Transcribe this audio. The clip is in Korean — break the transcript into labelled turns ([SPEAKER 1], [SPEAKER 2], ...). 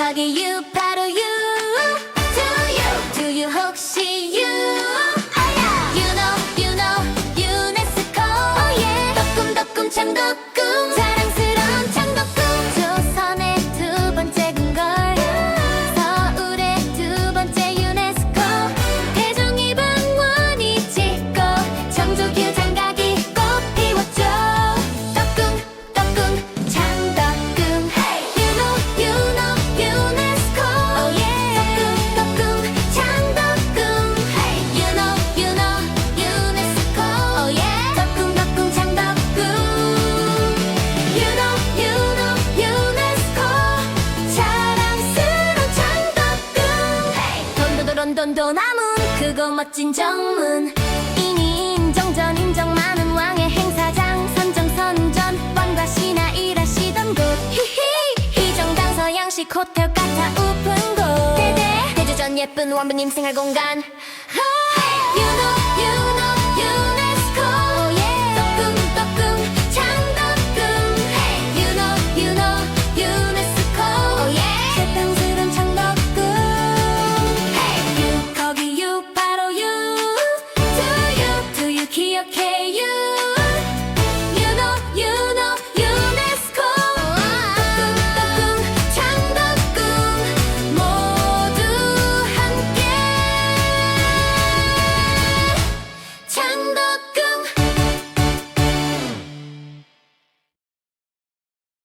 [SPEAKER 1] 거기 you 바로 you Do you Do you 혹시 you Oh yeah You know you know 유네스코 Oh yeah 덕꿈 덕꿈 창덕 돈도도론돈도 남은 그거 멋진 정문. 이니 인정전 인정 많은 왕의 행사장. 선정 선전 왕과 신하 일하시던 곳. 히히 희정당 서양식 호텔 같아 우픈 곳. 대대 대주전 예쁜 왕비님 생활 공간. You